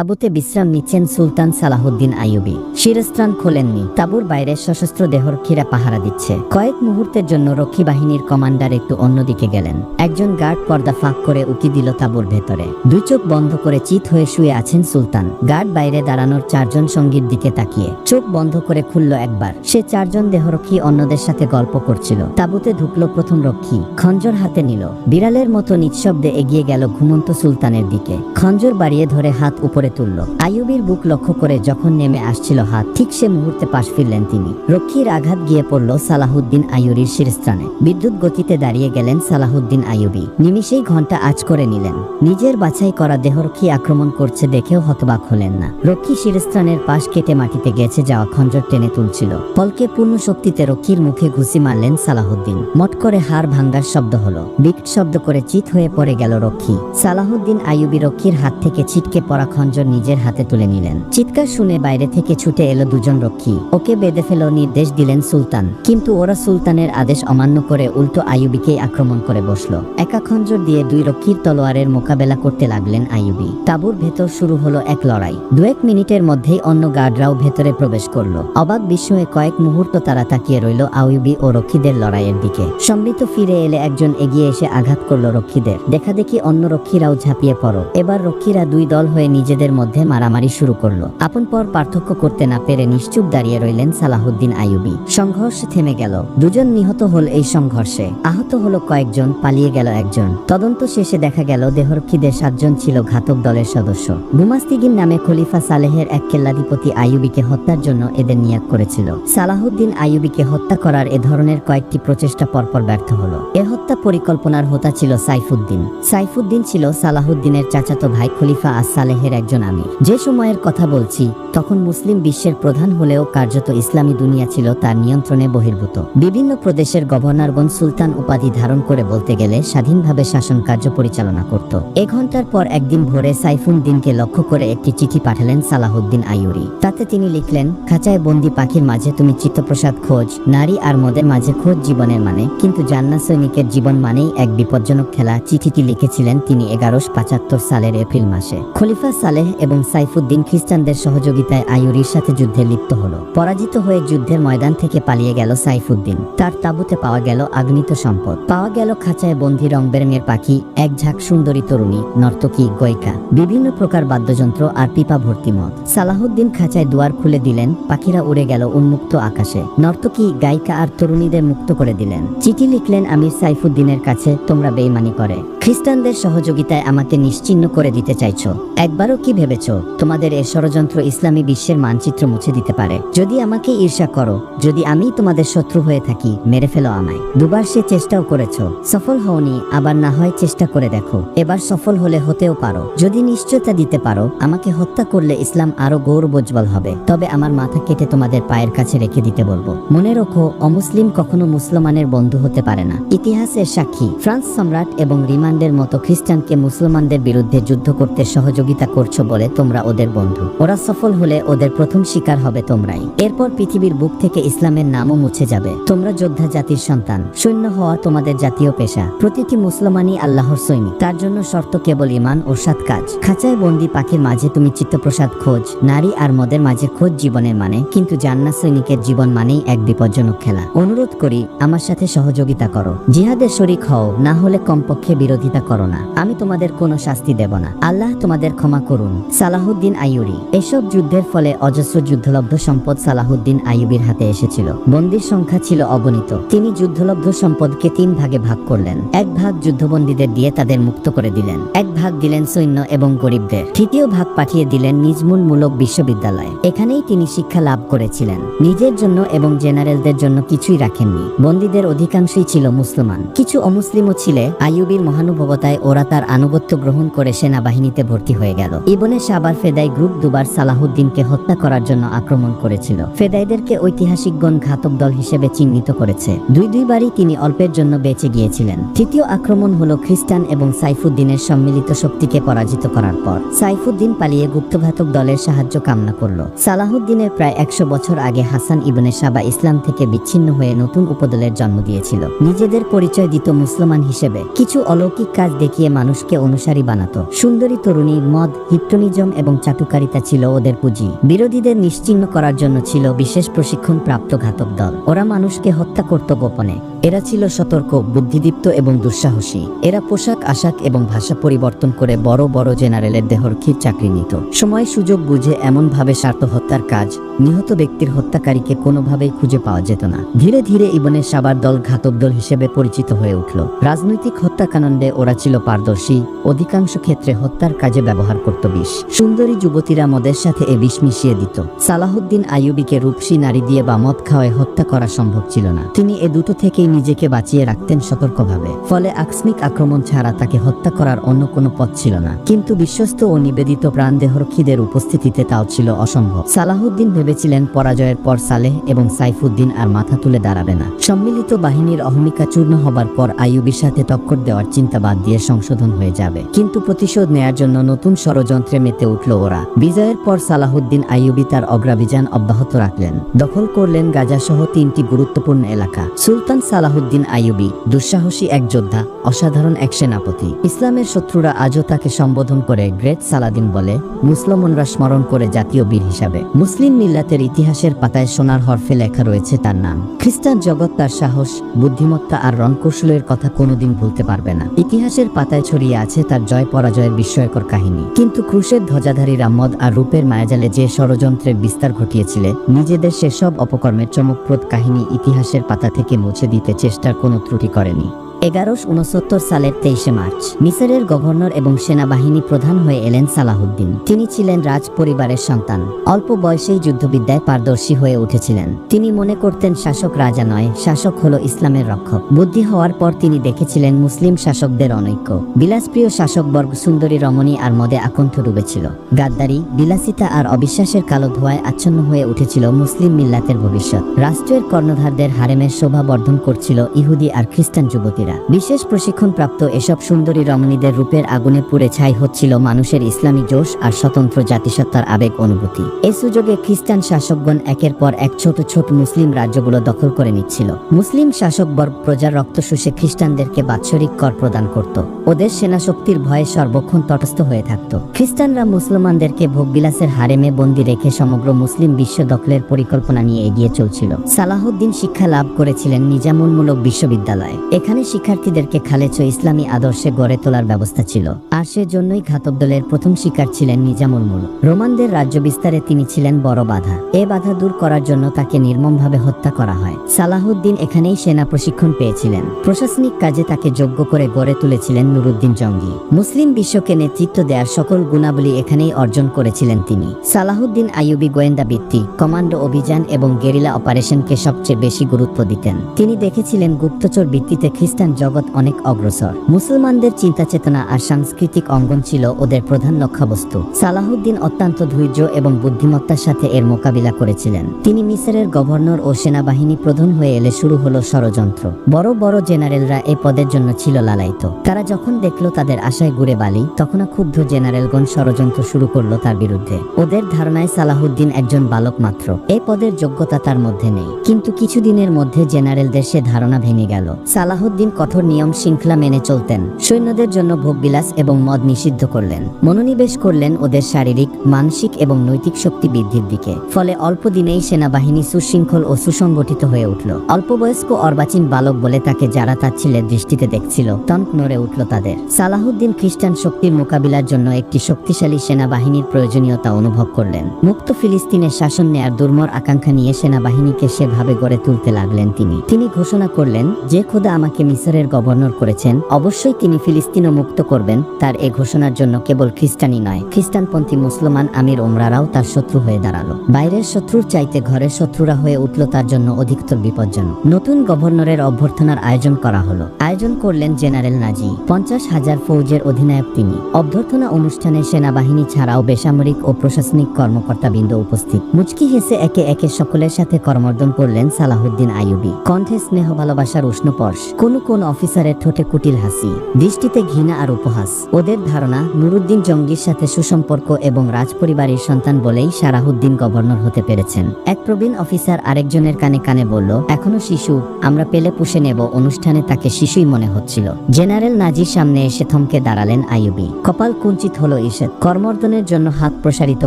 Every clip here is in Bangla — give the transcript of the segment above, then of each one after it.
তাঁবুতে বিশ্রাম নিচ্ছেন সুলতান সালাহুদ্দিন আইয়ুবী। শিরস্ত্রাণ খোলেননি। তাঁবুর বাইরে সশস্ত্র দেহরক্ষীরা পাহারা দিচ্ছে। কয়েক মুহূর্তের জন্য রক্ষী বাহিনীর কমান্ডার একটু অন্যদিকে গেলেন। একজন গার্ড পর্দা ফাঁক করে উকি দিল তাঁবুর ভেতরে। দুই চোখ বন্ধ করে চিত হয়ে শুয়ে আছেন সুলতান। গার্ড বাইরে দাঁড়ানোর চারজন সঙ্গীর দিকে তাকিয়ে। চোখ বন্ধ করে খুলল একবার। সে চারজন দেহরক্ষী অন্যদের সাথে গল্প করছিল। তাঁবুতে ঢুকলো প্রথম রক্ষী। খঞ্জর হাতে নিল। বিড়ালের মতো নিঃশব্দে এগিয়ে গেল ঘুমন্ত সুলতানের দিকে। খঞ্জর বাড়িয়ে ধরে হাত উপরে তুলল আইয়ুবীর বুক লক্ষ্য করে যখন নেমে আসছিল হাত, ঠিক সে মুহূর্তে পাশ ফিরলেন তিনি। রক্ষীর আঘাত গিয়ে পড়ল সালাহুদ্দিন আইয়ুরির শীর্ষস্থানে বিদ্যুৎ গতিতে দাঁড়িয়ে গেলেন সালাহুদ্দিন আইয়ুবী। নিমিষেই ঘণ্টা আজ করে নিলেন। নিজের বাছাই করা দেহরক্ষী আক্রমণ করছে দেখেও হতবাক হলেন না। রক্ষী শিরস্থানের পাশ কেটে মাটিতে গেছে যাওয়া খঞ্জর টেনে তুলছিল। পলকে পূর্ণ শক্তিতে রক্ষীর মুখে ঘুষি মারলেন সালাহুদ্দিন। মট করে হাড় ভাঙ্গার শব্দ হলো। বিকট শব্দ করে চিত হয়ে পড়ে গেল রক্ষী। সালাহুদ্দিন আইয়ুবী রক্ষীর হাত থেকে ছিটকে পড়া খঞ্জর নিজের হাতে তুলে নিলেন। চিৎকার শুনে বাইরে থেকে ছুটে এলো দুজন রক্ষী। ওকে বেঁধে ফেলো নির্দেশ দিলেন সুলতান। কিন্তু ওরা সুলতানের আদেশ অমান্য করে উল্টো আইয়ুবীকেই আক্রমণ করে বসল। একা খঞ্জর দিয়ে দুই রক্ষীর তলোয়ারের মোকাবেলা করতে লাগলেন আইয়ুবী। তাঁবুর ভেতর শুরু হলো এক লড়াই। দু এক মিনিটের মধ্যেই অন্য গার্ডরাও ভেতরে প্রবেশ করল। অবাক বিস্ময়ে কয়েক মুহূর্ত তারা তাকিয়ে রইল আইয়ুবী ও রক্ষীদের লড়াইয়ের দিকে। সম্মিত ফিরে এলে একজন এগিয়ে এসে আঘাত করল রক্ষীদের। দেখা দেখি অন্য রক্ষীরাও ঝাঁপিয়ে পড়ো। এবার রক্ষীরা দুই দল হয়ে নিজেদের মধ্যে মারামারি শুরু করল। আপন পর পার্থক্য করতে না পেরে নিশ্চুপ দাঁড়িয়ে রইলেন সালাহুদ্দিন আইয়ুবী। সংঘর্ষ থেমে গেল। দুজন নিহত হল এই সংঘর্ষে। আহত হলো কয়েকজন, পালিয়ে গেল একজন। তদন্ত শেষে দেখা গেল দেহরক্ষীদের সাতজন ছিল ঘাতক দলের সদস্য। বুমাস্তিগিন নামে খলিফা সালেহের এক কেল্লাধিপতি আইয়ুবীকে হত্যার জন্য এদের নিয়োগ করেছিল। সালাহুদ্দিন আইয়ুবীকে হত্যা করার এ ধরনের কয়েকটি প্রচেষ্টা পরপর ব্যর্থ হলো। এ হত্যা পরিকল্পনার হোতা ছিল সাইফুদ্দিন। সাইফুদ্দিন ছিল সালাহুদ্দিনের চাচাতো ভাই খলিফা আস সালেহের একজন আমির যে সময়ের কথা বলছি, তখন মুসলিম বিশ্বের প্রধান হলেও কার্যত ইসলামী দুনিয়া ছিল তার নিয়ন্ত্রণে বহির্ভূত। বিভিন্ন প্রদেশের গভর্নরগণ সুলতান উপাধি ধারণ করে বলতে গেলে স্বাধীনভাবে শাসন কার্য পরিচালনা করত। এ ঘণ্টার পর একদিন ভোরে সাইফুদ্দিনকে লক্ষ্য করে একটি চিঠি পাঠালেন সালাহুদ্দিন আইয়ুরি। তাতে তিনি লিখলেন, খাঁচায় বন্দি পাখির মাঝে তুমি চিত্তপ্রসাদ খোঁজ, নারী আর মদের মাঝে খোঁজ জীবনের মানে। কিন্তু জান্না সৈনিকের জীবন মানেই এক বিপজ্জনক খেলা। চিঠিটি লিখেছিলেন তিনি এগারোশো পঁচাত্তর সালের এপ্রিল মাসে। খলিফা সালেহ এবং সাইফুদ্দিন খ্রিস্টানদের সহযোগিতায় আইয়ুরির সাথে যুদ্ধে লিপ্ত হলো। পরাজিত হয়ে যুদ্ধের ময়দান থেকে পালিয়ে গেল সাইফুদ্দিন। তার তাঁবুতে পাওয়া গেল আগ্নিত সম্পদ। পাওয়া গেল খাঁচায় বন্দি রং বেরঙের পাখি, এক ঝাঁক সুন্দরী তরুণী, নর্তকী গয়িকা। বিভিন্ন প্রকার বাদ্যযন্ত্র আর পিপা ভর্তি মদ। সালাহুদ্দিন খাঁচায় দুয়ার খুলে দিলেন, পাখিরা উড়ে গেল উন্মুক্ত আকাশে। নর্তকী, গায়িকা আর তরুণীদের মুক্ত করে দিলেন। চিঠি লিখলেন আমির সাইফুদ্দিনের কাছে, তোমরা বেইমানি করে। খ্রিস্টানদের সহযোগিতায় আমাকে নিশ্চিহ্ন করে দিতে চাইছো। একবারও কি ভেবেছো? তোমাদের এ ষড়যন্ত্র ইসলামী বিশ্বের মানচিত্র মুছে দিতে পারে। যদি আমাকে ঈর্ষা করো, যদি আমি তোমাদের শত্রু হয়ে থাকি, মেরে ফেলো আমায়। দুবার সে চেষ্টাও করেছ। সফল হওনি, আবার না হয় চেষ্টা করে দেখো। এবার সফল হলে হতেও পারো। যদি নিশ্চয়তা দিতে পারো, আমাকে হত্যা করলে ইসলাম আরও গৌরবোজ্জ্বল হবে। তবে আমার মাথা কেটে তোমাদের পায়ের কাছে রেখে দিতে বলব। মনে রাখো, অমুসলিম কখনো মুসলমানের বন্ধু হতে পারে না। ইতিহাসের সাক্ষী, ফ্রান্স সম্রাট এবং রিমান্ডের মতো খ্রিস্টানকে মুসলমানদের বিরুদ্ধে যুদ্ধ করতে সহযোগিতা করছ বলে তোমরা ওদের বন্ধু। ওরা সফল হলে ওদের প্রথম শিকার হবে তোমরাই। এরপর পৃথিবীর বুক থেকে ইসলামের নামও মুছে যাবে। তোমরা যোদ্ধা জাতির সন্তান। সৈন্য হওয়া তোমাদের জাতীয় পেশা। প্রতিটি মুসলমানই আল্লাহর সৈনিক। তার জন্য শর্ত কেবল ইমান ও সাত কাজ। খাঁচায় বন্দি পাখির মাঝে তুমি চিত্তপ্রসাদ খোঁজ। নারী আর মদের মাঝে খোঁজ জীবনের মানে। কিন্তু জান্নাত সৈনিকের জীবন মানেই এক বিপজ্জনক খেলা। অনুরোধ করি, আমার সাথে সহযোগিতা করো। জিহাদের শরিক হও, না হলে কমপক্ষে বিরোধিতা করো না। আমি তোমাদের কোনো শাস্তি দেব না। আল্লাহ তোমাদের ক্ষমা করুন। সালাহুদ্দিন আইয়ুরি। এসব যুদ্ধের ফলে অজস্র যুদ্ধলব্ধ সম্পদ সালাহুদ্দিন আইয়ুবির হাতে এসেছিল। বন্দির সংখ্যা ছিল অগণিত। তিনি যুদ্ধলব্ধ সম্পদকে তিন ভাগে ভাগ করলেন। এক ভাগ যুদ্ধবন্দীদের দিয়ে তাদের মুক্ত করে দিলেন। এক ভাগ দিলেন সৈন্য এবং গরিবদের। তৃতীয় ভাগ পাঠিয়ে দিলেন নিজমুল মূলক বিশ্ববিদ্যালয়। এখানেই তিনি শিক্ষা লাভ করেছিলেন। নিজের জন্য এবং জেনারেলদের জন্য কিছুই রাখেননি। বন্দীদের অধিকাংশই ছিল মুসলমান। কিছু অমুসলিমও ছিলে আইয়ুবির মহানুভবতায় ওরা তার আনুগত্য গ্রহণ করে সেনাবাহিনীতে ভর্তি হয়ে গেল। ইবনে সাবার ফেদাই গ্রুপ দুবার সালাহুদ্দিনকে হত্যা করার জন্য আক্রমণ করেছিল। ফেদাইদেরকে ঐতিহাসিকগণ ঘাতক দল হিসেবে চিহ্নিত করেছে। দুই দুইবারই তিনি অল্পের জন্য বেঁচে গিয়েছিলেন। তৃতীয় আক্রমণ হলো খ্রিস্টান এবং সাইফুদ্দিনের সম্মিলিত শক্তিকে পরাজিত করার পর। সাইফুদ্দিন পালিয়ে গুপ্তঘাতক দলের সাহায্য কামনা করল। সালাহুদ্দিনের প্রায় একশো বছর আগে হাসান ইবনে সাবা ইসলাম থেকে বিচ্ছিন্ন হয়ে নতুন উপদলের জন্ম দিয়েছিল। নিজেদের পরিচয় দিত মুসলমান হিসেবে। কিছু অলৌকিক অলৌকিক কাজ দেখিয়ে মানুষকে অনুসারী বানাতো। সুন্দরী তরুণী, মদ, হিপ্টোনিজম এবং চাটুকারিতা ছিল ওদের পুঁজি। বিরোধীদের নিশ্চিহ্ন করার জন্য ছিল বিশেষ প্রশিক্ষণ প্রাপ্ত ঘাতক দল। ওরা মানুষকে হত্যা করত গোপনে। এরা ছিল সতর্ক, বুদ্ধিদীপ্ত এবং দুঃসাহসী। এরা পোশাক, আশাক এবং ভাষা পরিবর্তন করে বড় বড় জেনারেলের দেহরক্ষীর চাকরি নিত। সময়, সুযোগ বুঝে এমনভাবে স্বার্থ হত্যার কাজ নিহত ব্যক্তির হত্যাকারীকে কোনোভাবেই খুঁজে পাওয়া যেত না। ধীরে ধীরে ইবনে সাবার দল ঘাতক দল হিসেবে পরিচিত হয়ে উঠল। রাজনৈতিক হত্যাকাণ্ডে ওরা ছিল পারদর্শী। অধিকাংশ ক্ষেত্রে হত্যার কাজে ব্যবহার করত বিষ। সুন্দরী যুবতীরা মদের সাথে এ বিষ মিশিয়ে দিত। সালাহুদ্দিন আইয়ুবীকে রূপসী নারী দিয়ে বা মদ খাওয়ায় হত্যা করা সম্ভব ছিল না। তিনি এ দুটো থেকেই নিজেকে বাঁচিয়ে রাখতেন সতর্কভাবে। ফলে আকস্মিক আক্রমণ ছাড়া তাকে হত্যা করার অন্য কোনো পথ ছিল না। কিন্তু বিশ্বস্ত ও নিবেদিত প্রাণদেহরক্ষীদের উপস্থিতিতে তাও ছিল অসম্ভব। সালাহুদ্দিন ভেবেছিলেন পরাজয়ের পর সালেহ এবং সাইফুদ্দিন আর মাথা তুলে দাঁড়াবে না। সম্মিলিত বাহিনীর অহমিকা চূর্ণ হবার পর আইয়ুবীর সাথে টক্কর দেওয়ার চিন্তা বাদ দিয়ে সংশোধন হয়ে যাবে। কিন্তু প্রতিশোধ নেয়ার জন্য নতুন ষড়যন্ত্রে মেতে উঠল ওরা। বিজয়ের পর সালাহুদ্দিন আইয়ুবী তার অগ্রাভিযান অব্যাহত রাখলেন। দখল করলেন গাজা সহ তিনটি গুরুত্বপূর্ণ এলাকা। সুলতান সালাহুদ্দিন আইয়ুবী, দুঃসাহসী এক যোদ্ধা, অসাধারণ এক সেনাপতি। ইসলামের শত্রুরা আজও তাকে সম্বোধন করে গ্রেট সালাদিন বলে, মুসলমানরা স্মরণ করে জাতীয় বীর হিসাবে। মুসলিম মিল্লাতের ইতিহাসের পাতায় সোনার হরফে লেখা রয়েছে তার নাম। খ্রিস্টান জগৎ তার সাহস, বুদ্ধিমত্তা আর রণকৌশলের কথা কোনোদিন ভুলতে পারবে না। ইতিহাসের পাতায় ছড়িয়ে আছে তার জয় পরাজয়ের বিস্ময়কর কাহিনী। কিন্তু ক্রুশের ধ্বজাধারীরা মদ আর রূপের মায়াজালে যে ষড়যন্ত্রের বিস্তার ঘটিয়েছিল, নিজেদের সেসব অপকর্মের চমকপ্রদ কাহিনী ইতিহাসের পাতা থেকে মুছে দিতে চেষ্টার কোনো ত্রুটি করেনি। এগারোশো উনসত্তর সালের তেইশে মার্চ, মিসরের গভর্নর এবং সেনাবাহিনী প্রধান হয়ে এলেন সালাহুদ্দিন। তিনি ছিলেন রাজ পরিবারের সন্তান। অল্প বয়সেই যুদ্ধবিদ্যায় পারদর্শী হয়ে উঠেছিলেন। তিনি মনে করতেন শাসক রাজা নয়, শাসক হলো ইসলামের রক্ষক। বুদ্ধি হওয়ার পর তিনি দেখেছিলেন মুসলিম শাসকদের অনৈক্য। বিলাসপ্রিয় শাসকবর্গ সুন্দরী রমণী আর মদে আকণ্ঠ ডুবেছিল। গাদ্দারি, বিলাসিতা আর অবিশ্বাসের কালো ধোঁয়ায় আচ্ছন্ন হয়ে উঠেছিল মুসলিম মিল্লাতের ভবিষ্যৎ। রাষ্ট্রের কর্ণধারদের হারেমের শোভা বর্ধন করছিল ইহুদি আর খ্রিস্টান যুবতীরা। বিশেষ প্রশিক্ষণপ্রাপ্ত এসব সুন্দরী রমণীদের রূপের আগুনে পুড়ে ছাই হচ্ছিল মানুষের ইসলামী জোশ আর স্বতন্ত্র জাতিসত্তার আবেগ অনুভূতি। এ সুযোগে খ্রিস্টান শাসকগণ একের পর এক ছোট ছোট মুসলিম রাজ্যগুলো দখল করে নিচ্ছিল। মুসলিম শাসকবর্গ প্রজার রক্ত শুষে খ্রিস্টানদেরকে বাৎসরিক কর প্রদান করত। ওদের সেনা শক্তির ভয়ে সর্বক্ষণ তটস্থ হয়ে থাকত। খ্রিস্টানরা মুসলমানদেরকে ভোগবিলাসের হারেমে বন্দী রেখে সমগ্র মুসলিম বিশ্ব দখলের পরিকল্পনা নিয়ে এগিয়ে চলছিল। সালাহুদ্দিন শিক্ষা লাভ করেছিলেন নিজামুলমূলক বিশ্ববিদ্যালয়ে। এখানে শিক্ষার্থীদেরকে খালেচ ইসলামী আদর্শে গড়ে তোলার ব্যবস্থা ছিল। আর সেজন্যই ঘাতক দলের প্রথম শিকার ছিলেন নিজামুল মুলক রোমানদের রাজ্য বিস্তারে তিনি ছিলেন বড় বাধা। এ বাধা দূর করার জন্য তাকে নির্মমভাবে হত্যা করা হয়। সালাহুদ্দিন এখানেই সেনা প্রশিক্ষণ পেয়েছিলেন। প্রশাসনিক কাজে তাকে যোগ্য করে গড়ে তুলেছিলেন নুরুদ্দিন জঙ্গি। মুসলিম বিশ্বকে নেতৃত্ব দেওয়ার সকল গুণাবলী এখানেই অর্জন করেছিলেন তিনি। সালাহুদ্দিন আইয়ুবী গোয়েন্দা বৃত্তি, কমান্ডো অভিযান এবং গেরিলা অপারেশনকে সবচেয়ে বেশি গুরুত্ব দিতেন। তিনি দেখেছিলেন গুপ্তচর ভিত্তিতে খ্রিস্টান জগৎ অনেক অগ্রসর। মুসলমানদের চিন্তা চেতনা আর সাংস্কৃতিক অঙ্গন ছিল ওদের প্রধান লক্ষ্যবস্তু সালাহুদ্দিন অত্যন্ত ধৈর্য এবং বুদ্ধিমত্তার সাথে এর মোকাবিলা করেছিলেন। তিনি মিসরের গভর্নর ও সেনাবাহিনী প্রধান হয়ে এলে শুরু হলো ষড়যন্ত্র। বড় বড় জেনারেলরা এই পদের জন্য ছিল লালায়িত। তারা যখন দেখল তাদের আশায় ঘুরে বালি তখন ক্ষুব্ধ জেনারেলগণ ষড়যন্ত্র শুরু করল তার বিরুদ্ধে। ওদের ধারণায় সালাহুদ্দিন একজন বালক মাত্র। এই পদের যোগ্যতা তার মধ্যে নেই। কিন্তু কিছুদিনের মধ্যে জেনারেলদের সে ধারণা ভেঙে গেল। সালাহুদ্দিন কঠোর নিয়ম শৃঙ্খলা মেনে চলতেন। সৈন্যদের জন্য ভোগবিলাস এবং মদ নিষিদ্ধ করলেন। মনোনিবেশ করলেন ওদের শারীরিক, মানসিক এবং নৈতিক শক্তি বৃদ্ধির দিকে। ফলে অল্প দিনেই সেনাবাহিনী সুশৃঙ্খল ও সুসংগঠিত হয়ে উঠল। অল্প বয়স্ক অর্বাচীন বালক বলে তাকে যারা তাচ্ছিলের দৃষ্টিতে দেখছিল টনক নড়ে উঠল তাদের। সালাহুদ্দিন খ্রিস্টান শক্তির মোকাবিলার জন্য একটি শক্তিশালী সেনাবাহিনীর প্রয়োজনীয়তা অনুভব করলেন। মুক্ত ফিলিস্তিনের শাসন নেয়ার দুর্মর আকাঙ্ক্ষা নিয়ে সেনাবাহিনীকে সেভাবে গড়ে তুলতে লাগলেন তিনি। তিনি ঘোষণা করলেন, যে খোদা আমাকে মিসরের গভর্নর করেছেন। অবশ্যই তিনি ফিলিস্তিনও মুক্ত করবেন, তার এ ঘোষণার জন্য কেবল খ্রিস্টানই নয়। খ্রিস্টানপন্থী মুসলমান আমির ওমরারাও তার শত্রু হয়ে দাঁড়াল। বাইরের শত্রুর চাইতে ঘরের শত্রুরা হয়ে উঠল তার জন্য অধিকতর বিপজ্জনক। নতুন গভর্নরের অভ্যর্থনার আয়োজন করা হলো। আয়োজন করলেন জেনারেল নাজি। পঞ্চাশ হাজার ফৌজের অধিনায়ক তিনি। অভ্যর্থনা অনুষ্ঠানে সেনাবাহিনী ছাড়াও বেসামরিক ও প্রশাসনিক কর্মকর্তা বৃন্দ উপস্থিত। মুচকি হেসে একে একে সকলের সাথে করমর্দন করলেন সালাহুদ্দিন আইয়ুবী। কণ্ঠে স্নেহ ভালোবাসার উষ্ণ পর্শ কোন কোন কোন অফিসারের ঠোঁটে কুটিল হাসি। দৃষ্টিতে ঘৃণা আর উপহাস। ওদের ধারণা, নুরুদ্দিন জঙ্গির সাথে সুসম্পর্ক এবং রাজপরিবারের সন্তান বলেই সারাহুদ্দিন গভর্নর হতে পেরেছেন। এক প্রবীণ অফিসার আরেকজনের কানে কানে বলল, এখনও শিশু, আমরা পেলে পুষে নেব। অনুষ্ঠানে তাকে শিশুই মনে হচ্ছিল। জেনারেল নাজির সামনে এসে থমকে দাঁড়ালেন আইয়ুবি। কপাল কুঞ্চিত হলো ঈষৎ কর্মর্দনের জন্য হাত প্রসারিত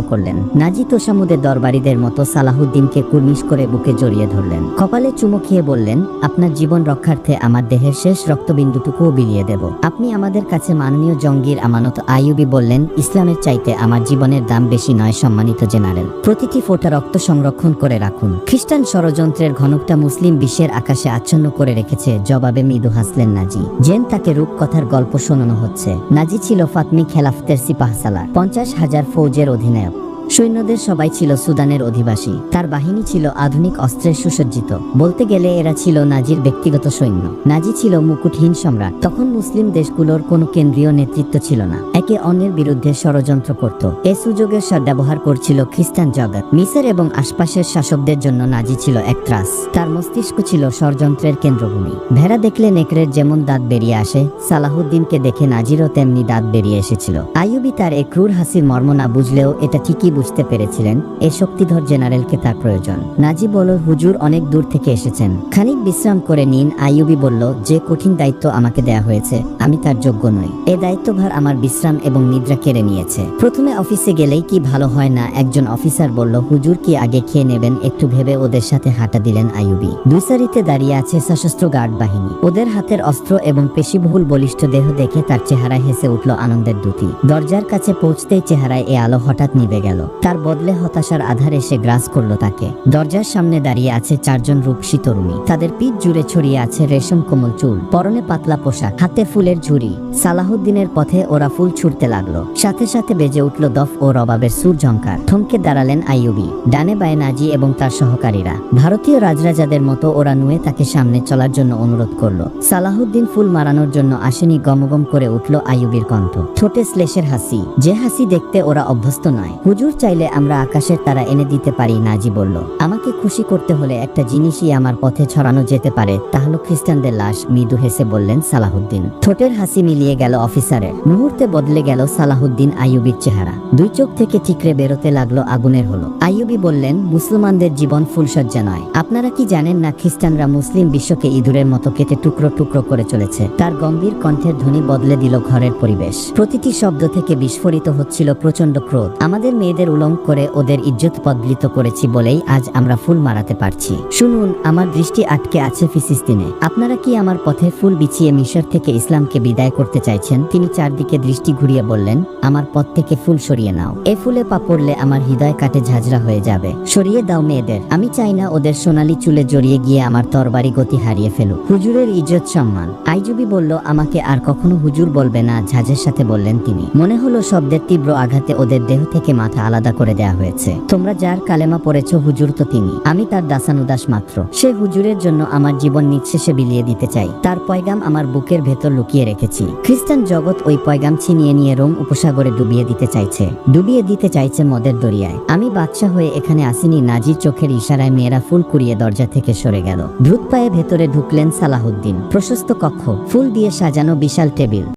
করলেন। নাজি তোষামুদের দরবারীদের মতো সালাহুদ্দিনকে কুর্নিশ করে বুকে জড়িয়ে ধরলেন। কপালে চুমো বললেন, আপনার জীবন রক্ষার্থে আমার দেহের শেষ রক্তবিন্দুটুকুও বিলিয়ে দেব। আপনি আমাদের কাছে মাননীয় জঙ্গির আমানত আইয়ুবি বললেন, ইসলামের চাইতে আমার জীবনের দাম বেশি নয় সম্মানিত জেনারেল। প্রতিটি ফোঁটা রক্ত সংরক্ষণ করে রাখুন। খ্রিস্টান ষড়যন্ত্রের ঘনকটা মুসলিম বিশ্বের আকাশে আচ্ছন্ন করে রেখেছে, জবাবে মৃদু হাসলেন নাজি। জেন তাকে রূপকথার গল্প শোনানো হচ্ছে। নাজি ছিল ফাতমি খেলাফতের সিপাহসালার, পঞ্চাশ হাজার ফৌজের অধিনায়ক। সৈন্যদের সবাই ছিল সুদানের অধিবাসী। তার বাহিনী ছিল আধুনিক অস্ত্রের সুসজ্জিত। বলতে গেলে এরা ছিল নাজির ব্যক্তিগত সৈন্য। নাজি ছিল মুকুটহীন সম্রাট। তখন মুসলিম দেশগুলোর কোনো কেন্দ্রীয় নেতৃত্ব ছিল না। একে অন্যের বিরুদ্ধে ষড়যন্ত্র করত। এ সুযোগের সদ্ব্যবহার করছিল খ্রিস্টান জগৎ। মিসর এবং আশপাশের শাসকদের জন্য নাজি ছিল এক ত্রাস। তার মস্তিষ্ক ছিল ষড়যন্ত্রের কেন্দ্রভূমি। ভেড়া দেখলে নেকড়ের যেমন দাঁত বেরিয়ে আসে, সালাহুদ্দিনকে দেখে নাজিরও তেমনি দাঁত বেরিয়ে এসেছিল। আইয়ুবি তার এক ক্রূর হাসির মর্ম না বুঝলেও এটা ঠিকই বুঝতে পেরেছিলেন, এ শক্তিধর জেনারেলকে তার প্রয়োজন। নাজি বলল, হুজুর, অনেক দূর থেকে এসেছেন। খানিক বিশ্রাম করে নিন, আইয়ুবি বলল, যে কঠিন দায়িত্ব আমাকে দেয়া হয়েছে, আমি তার যোগ্য নই। এ দায়িত্বভার আমার বিশ্রাম এবং নিদ্রা কেড়ে নিয়েছে। প্রথমে অফিসে গেলেই কি ভালো হয় না? একজন অফিসার বলল, হুজুর, কি আগে খেয়ে নেবেন? একটু ভেবে ওদের সাথে হাঁটা দিলেন আইয়ুবি। দুই সারিতে দাঁড়িয়ে আছে সশস্ত্র গার্ড বাহিনী। ওদের হাতের অস্ত্র এবং পেশিবহুল বলিষ্ঠ দেহ দেখে তার চেহারায় হেসে উঠল আনন্দের দুটি। দরজার কাছে পৌঁছতেই চেহারায় এ আলো হঠাৎ নিভে গেল। তার বদলে হতাশার আধার এসে গ্রাস করল তাকে। দরজার সামনে দাঁড়িয়ে আছে চারজন রূপসী তরুণী। তাদের পিঠ জুড়ে ছড়িয়ে আছে রেশম কোমল চুল, পরনে পাতলা পোশাক, হাতে ফুলের ঝুড়ি। সালাহুদ্দিনের পথে ওরা ফুল ছুটতে লাগল। সাথে সাথে বেজে উঠল দফ ও রবাবের সুর ঝঙ্কার থমকে দাঁড়ালেন আইয়ুবি, ডানে বায়ে নাজি এবং তার সহকারীরা। ভারতীয় রাজরাজাদের মতো ওরা নুয়ে তাকে সামনে চলার জন্য অনুরোধ করল। সালাহুদ্দিন ফুল মারানোর জন্য আসেনি গমগম করে উঠল আইয়ুবির কণ্ঠ। ঠোঁটে শ্লেষের হাসি। যে হাসি দেখতে ওরা অভ্যস্ত নয়। হুজুর চাইলে আমরা আকাশের তারা এনে দিতে পারি, নাজি বলল। আমাকে খুশি করতে হলে একটা জিনিসই আমার পথে ছড়ানো যেতে পারে, তা হলো খ্রিস্টানদের লাশ, মৃদু হেসে বললেন সালাহুদ্দিন। ঠোঁটের হাসি মিলিয়ে গেল অফিসারের। মুহূর্তে বদলে গেল সালাহুদ্দিন আইয়ুবির চেহারা। দুই চোখ থেকে ঠিকরে বেরোতে লাগল আগুনের হলো। আইয়ুবি বললেন, মুসলমানদের জীবন ফুলসজ্জা নয়। আপনারা কি জানেন না খ্রিস্টানরা মুসলিম বিশ্বকে ইঁদুরের মতো কেটে টুকরো টুকরো করে চলেছে? তার গম্ভীর কণ্ঠের ধ্বনি বদলে দিল ঘরের পরিবেশ। প্রতিটি শব্দ থেকে বিস্ফোরিত হচ্ছিল প্রচণ্ড ক্রোধ। আমাদের মেয়েদের উলঙ্গ করে ওদের ইজ্জত পদলিত করেছি বলেই আজ আমরা ফুল মারাতে পারছি। শুনুন, আমার দৃষ্টি আটকে আছে ফিলিস্তিনে আপনারা কি আমার পথে ফুল বিছিয়ে মিশর থেকে ইসলামকে বিদায় করতে চাইছেন? তিনি চারদিকে দৃষ্টি ঘুরিয়ে বললেন, আমার পথ থেকে ফুল সরিয়ে নাও। এ ফুলে পা পড়লে আমার হৃদয় কাটে ঝাঁঝরা হয়ে যাবে। সরিয়ে দাও মেয়েদের। আমি চাই না ওদের সোনালি চুলে জড়িয়ে গিয়ে আমার তরবারি গতি হারিয়ে ফেলুক। হুজুরের ইজ্জত সম্মান। আইজুবি বলল, আমাকে আর কখনো হুজুর বলবে না, ঝাঁঝের সাথে বললেন তিনি। মনে হলো শব্দের তীব্র আঘাতে ওদের দেহ থেকে মাথা আলাদা করে দেয়া হয়েছে। তোমরা যার কালেমা পড়েছ হুজুর তো তিনি। আমি তার দাসানুদাস মাত্র। সে হুজুরের জন্য আমার জীবন নিঃশেষে বিলিয়ে দিতে চাই। তার পয়গাম আমার বুকের ভেতর লুকিয়ে রেখেছি। খ্রিস্টান জগৎ ওই পয়গাম ছিনিয়ে নিয়ে রোম উপসাগরে ডুবিয়ে দিতে চাইছে। ডুবিয়ে দিতে চাইছে মদের দরিয়ায়। আমি বাদশা হয়ে এখানে আসিনি, নাজির চোখের ইশারায় মেয়েরা ফুল কুড়িয়ে দরজা থেকে সরে গেল। দ্রুত পায়ে ভেতরে ঢুকলেন সালাহুদ্দিন। প্রশস্ত কক্ষ, ফুল দিয়ে সাজানো বিশাল টেবিল।